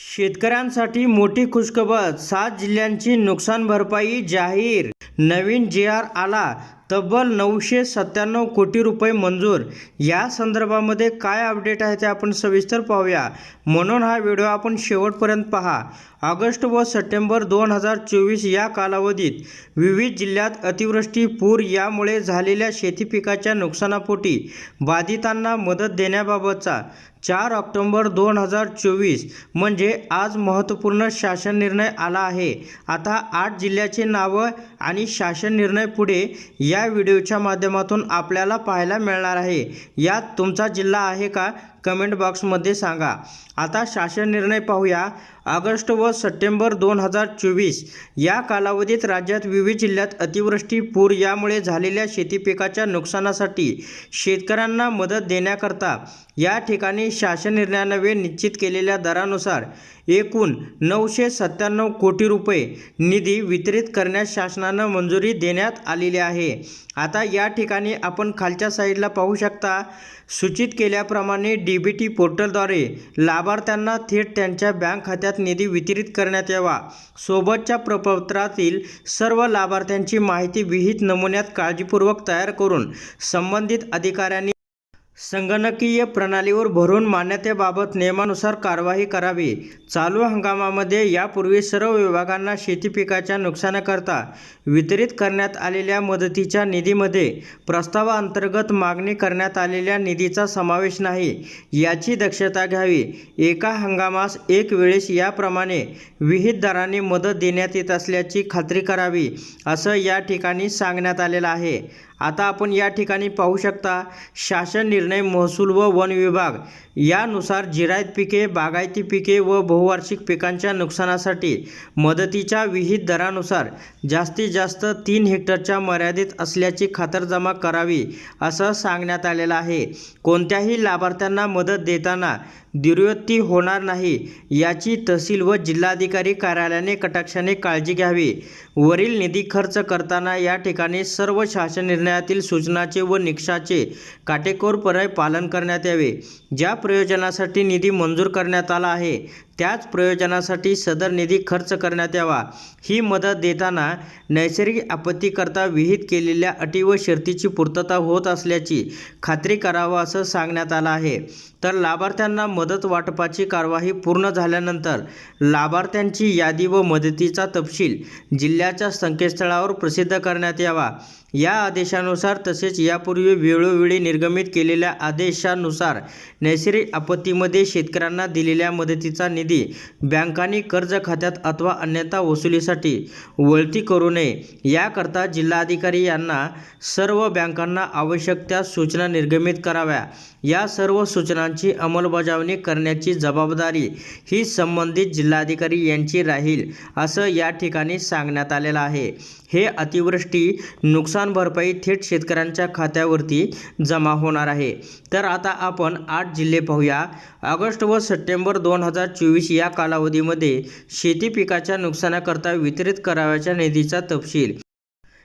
शेतकऱ्यांसाठी मोठी खुशखबर सात जिल्ह्यांची नुकसान भरपाई जाहीर नवीन जी आर आला तब्बल नऊशे सत्त्याण्णव कोटी रुपये मंजूर. या संदर्भामध्ये काय अपडेट आहे ते आपण सविस्तर पाहूया. म्हणून हा व्हिडिओ आपण शेवटपर्यंत पहा. ऑगस्ट व सप्टेंबर दोन हजार चोवीस या कालावधीत विविध जिल्ह्यात अतिवृष्टी पूर यामुळे झालेल्या शेती पिकाच्या नुकसानापोटी बाधितांना मदत देण्याबाबतचा चार ऑक्टोंबर दोन हजार चोवीस म्हणजे आज महत्त्वपूर्ण शासन निर्णय आला आहे. आता आठ जिल्ह्याचे नावं आणि शासन निर्णय पुढे या या व्हिडिओच्या माध्यमातून आपल्याला पाहायला मिळणार आहे. यात तुमचा जिल्हा आहे का? कमेंट बॉक्समध्ये सांगा. आता शासन निर्णय पाहूया. ऑगस्ट व सप्टेंबर दोन हजार चोवीस या कालावधीत राज्यात विविध जिल्ह्यात अतिवृष्टी पूर यामुळे झालेल्या शेती पिकाच्या नुकसानासाठी शेतकऱ्यांना मदत देण्याकरता या ठिकाणी शासन निर्णयानवे निश्चित केलेल्या दरानुसार एकूण नऊशे सत्त्याण्णव कोटी रुपये निधी वितरित करण्यास शासनानं मंजुरी देण्यात आलेली आहे. आता या ठिकाणी आपण खालच्या साईडला पाहू शकता सूचित केल्याप्रमाणे डी बी टी पोर्टलद्वारे लाभार्थ्यांना थेट त्यांच्या बँक खात्यात निधी वितरित करण्यात यावा. सोबतच्या प्रपत्रातील सर्व लाभार्थ्यांची माहिती विहित नमुन्यात काळजीपूर्वक तयार करून संबंधित अधिकाऱ्यांनी संगणकीय प्रणालीवर भरून मान्यतेबाबत नियमानुसार कारवाई करावी. चालू हंगामामध्ये यापूर्वी सर्व विभागांना शेती पिकाच्या नुकसानाकरता वितरित करण्यात आलेल्या मदतीच्या निधीमध्ये प्रस्तावाअंतर्गत मागणी करण्यात आलेल्या निधीचा समावेश नाही. याची दक्षता घ्यावी. एका हंगामास एक वेळेस याप्रमाणे विहित दराने मदत देण्यात येत असल्याची खात्री करावी असं या ठिकाणी सांगण्यात आलेलं आहे. आता आपण या ठिकाणी पाहू शकता शासन निर्णय महसूल व वन विभाग. यानुसार जिरायत पिके बागायती पिके व बहुवार्षिक पिकांच्या नुकसानासाठी मदतीच्या विहित दरानुसार जास्तीत जास्त तीन हेक्टरच्या मर्यादित असल्याची खातरजमा करावी असं सांगण्यात आलेलं आहे. कोणत्याही लाभार्थ्यांना मदत देताना दुर्व्यक्ती होणार नाही याची तहसील व जिल्हाधिकारी कार्यालयाने कटाक्षाने काळजी घ्यावी. वरील निधी खर्च करताना या ठिकाणी सर्व शासन निर्णयातील सूचनाचे व निकषाचे काटेकोरपणे पालन करण्यात यावे. ज्या प्रयोजनासाठी निधी मंजूर करण्यात आला आहे त्याच प्रयोजनासाठी सदर निधी खर्च करण्यात यावा. ही मदत देताना नैसर्गिक आपत्तीकरता विहित केलेल्या अटी व शर्तीची पूर्तता होत असल्याची खात्री करावं असं सांगण्यात आलं आहे. तर लाभार्थ्यांना मदत वाटपाची कारवाई पूर्ण झाल्यानंतर लाभार्थ्यांची यादी व मदतीचा तपशील जिल्ह्याच्या संकेतस्थळावर प्रसिद्ध करण्यात यावा. या आदेशानुसार तसेच यापूर्वी वेळोवेळी निर्गमित केलेल्या आदेशानुसार नैसर्गिक आपत्तीमध्ये शेतकऱ्यांना दिलेल्या मदतीचा निधी बँकांनी कर्ज खात्यात अथवा अन्यथा वसुलीसाठी वळती करू नये. याकरता जिल्हाधिकारी यांना सर्व बँकांना आवश्यक त्या सूचना निर्गमित कराव्या. या सर्व सूचनांची अंमलबजावणी करण्याची जबाबदारी ही संबंधित जिल्हाधिकारी यांची राहील असं या ठिकाणी सांगण्यात आलेलं आहे. हे अतिवृष्टी नुकसान नुकसान भरपाई थेट शेतकऱ्यांच्या खात्यावरती जमा होणार आहे. तर आता आपण आठ जिल्हे पाहूया. ऑगस्ट व सप्टेंबर दोन हजार चोवीस या कालावधीमध्ये शेती पिकाच्या नुकसानाकरता वितरित करावयाच्या निधीचा तपशील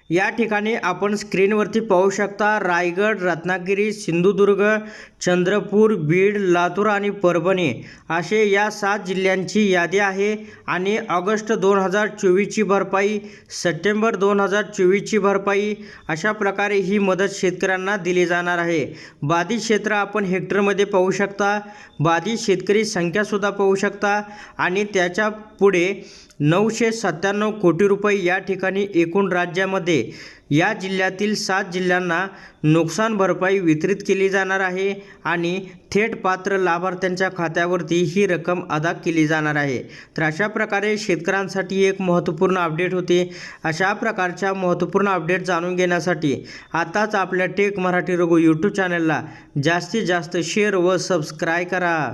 या ठिकाणी आपण स्क्रीनवरती पाहू शकता रायगड रत्नागिरी सिंधुदुर्ग चंद्रपूर बीड लातूर आणि परभणी असे या सात जिल्ह्यांची यादी आहे. आणि ऑगस्ट दोन हजार चोवीसची भरपाई सप्टेंबर दोन हजार चोवीसची भरपाई अशा प्रकारे ही मदत शेतकऱ्यांना दिली जाणार आहे. बाधित क्षेत्र आपण हेक्टरमध्ये पाहू शकता. बाधित शेतकरी संख्यासुद्धा पाहू शकता. आणि त्याच्या पुढे नऊशे सत्त्याण्णव कोटी रुपये या ठिकाणी एकूण राज्यामध्ये या जिल्ह्यातील सात जिल्ह्यांना नुकसान भरपाई वितरित केली जाणार आहे आणि थेट पात्र लाभार्थ्यांच्या खात्यावरती ही रक्कम अदा केली जाणार आहे. तर अशा प्रकारे शेतकऱ्यांसाठी एक महत्त्वपूर्ण अपडेट होते. अशा प्रकारच्या महत्त्वपूर्ण अपडेट जाणून घेण्यासाठी आताच आपल्या टेक मराठी रघु यूट्यूब चॅनलला जास्तीत जास्त शेअर व सबस्क्राय करा.